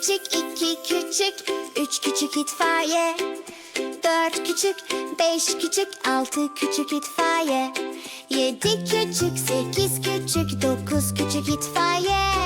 küçük, iki küçük, üç küçük itfaiye. Dört küçük, beş küçük, altı küçük itfaiye. Yedi küçük, sekiz küçük, dokuz küçük itfaiye.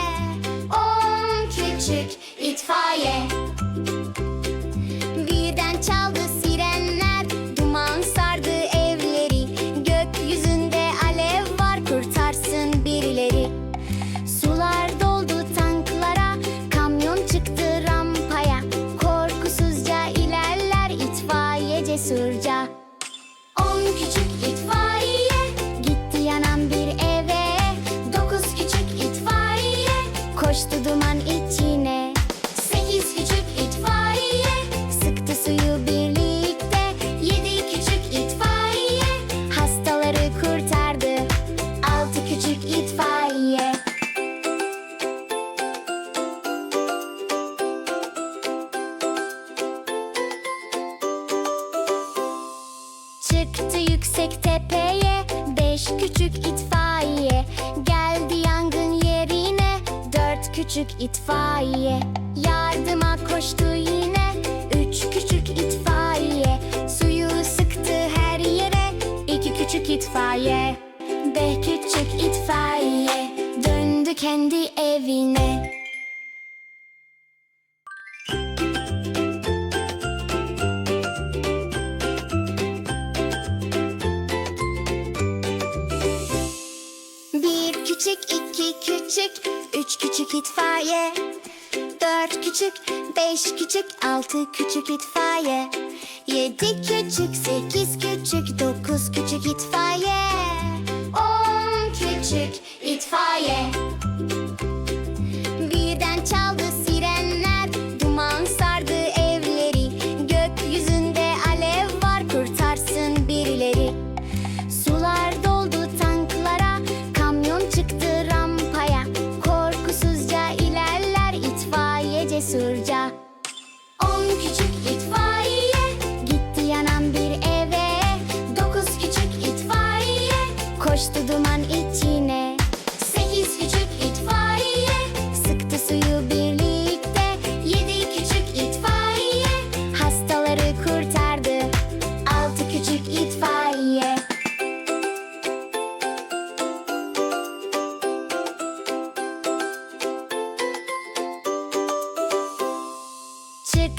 Koştu duman içine. Sekiz küçük itfaiye. Sıktı suyu birlikte. Yedi küçük itfaiye. Hastaları kurtardı. Altı küçük itfaiye. Çıktı yüksek tepeye. Beş küçük itfaiye küçük itfaiye. Yardıma koştu yine Üç küçük itfaiye. Suyu sıktı her yere İki küçük itfaiye. Beş küçük itfaiye Döndü kendi evine. Bir küçük, iki küçük, üç küçük itfaiye. Dört küçük, beş küçük, altı küçük itfaiye. Yedi küçük, sekiz küçük, dokuz küçük itfaiye. On küçük itfaiye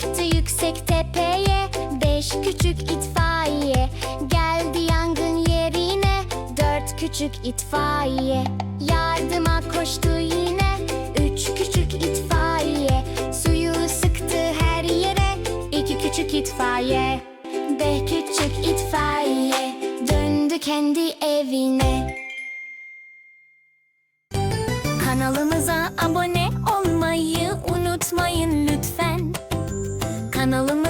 Çıktı yüksek tepeye Beş küçük itfaiye. Geldi yangın yerine Dört küçük itfaiye. Yardıma koştu yine Üç küçük itfaiye. Suyu sıktı her yere İki küçük itfaiye. Beş küçük itfaiye Döndü kendi evine. Kanalımıza abone Kanalım